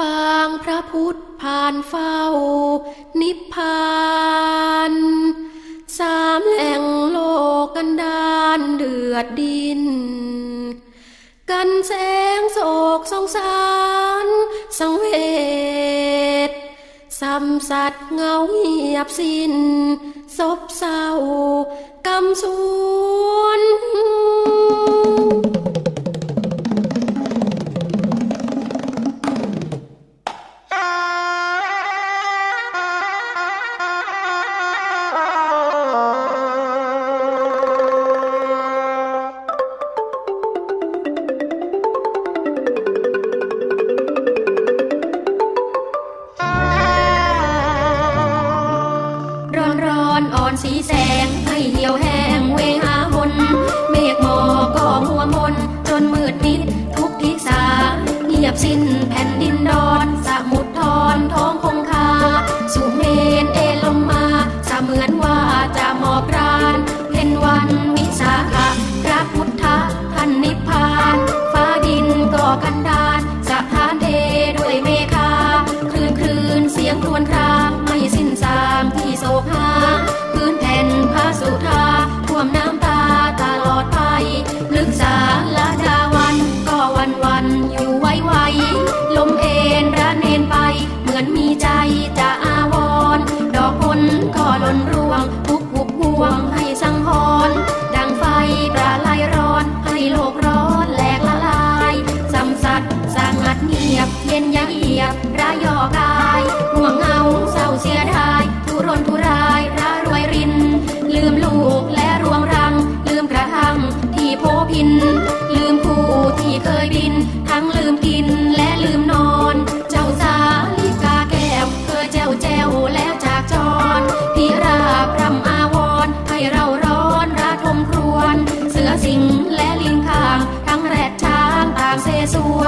ปางพระพุทธผ่านเฝ้า นิพพานสามแหล่งโลกกันดานเดือดดิน กันแสงโศกสงสาร สังเวชสัมสัตว์เงาเงียบสิ้นศพเศร้ากำสู สีแสงให้เหี่ยวแห้งเวหาหนเมฆหมอกก็มัวมน จนมืดมิดทุกทิศาเงียบสิ้นแผ่นดินดอน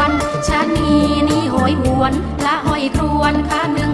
วนชานีนี่หอยหวนละหอยครวนข้าเมือง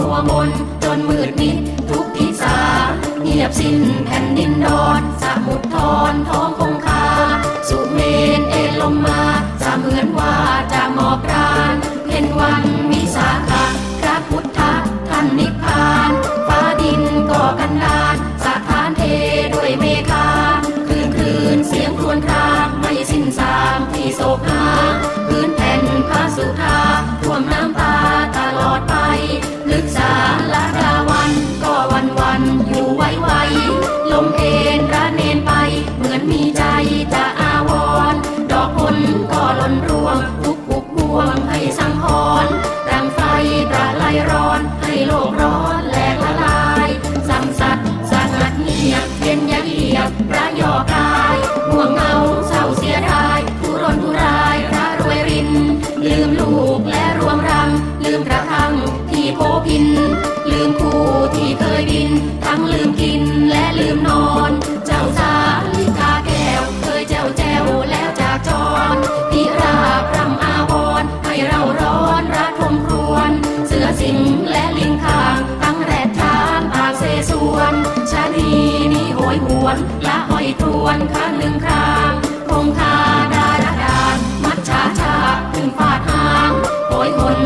มัวมนจนมืดมิดทุกทิศาเงียบสิ้นแผ่นดินดอนสมุทรทอนท้องคงคา สุเมนเอลงมาจะเหมือนว่าจะหมอบรานเพ็นวันวิสาขะพระพุทธท่านนิพพานฟ้าดินก่อกันดานสถานเทด้วยเมฆาคลื่นคลื่นเสียงครวญครา ให้โลกร้อนแหลกละลาย สัมสัตว์สางัดเงียบเย็นยะเอียบระยอกายห่วงเงาเศร้าเสียดายทุรนทุรายพระรวยริน ลืมลูกและรวงรัง ลืมกระทั่งที่โพพิน ลืมคู่ที่เคยบิน ทั้งลืมกินและลืมนอน เจ้าสาลิกาแก้วเคยแจ้วแจ้วแล้วจากจรพิราบรำ วนละห้อยทวนข้างหนึ่งครางคงคาดารดานมัดชาชาขึ้นฟาดหางโหยหน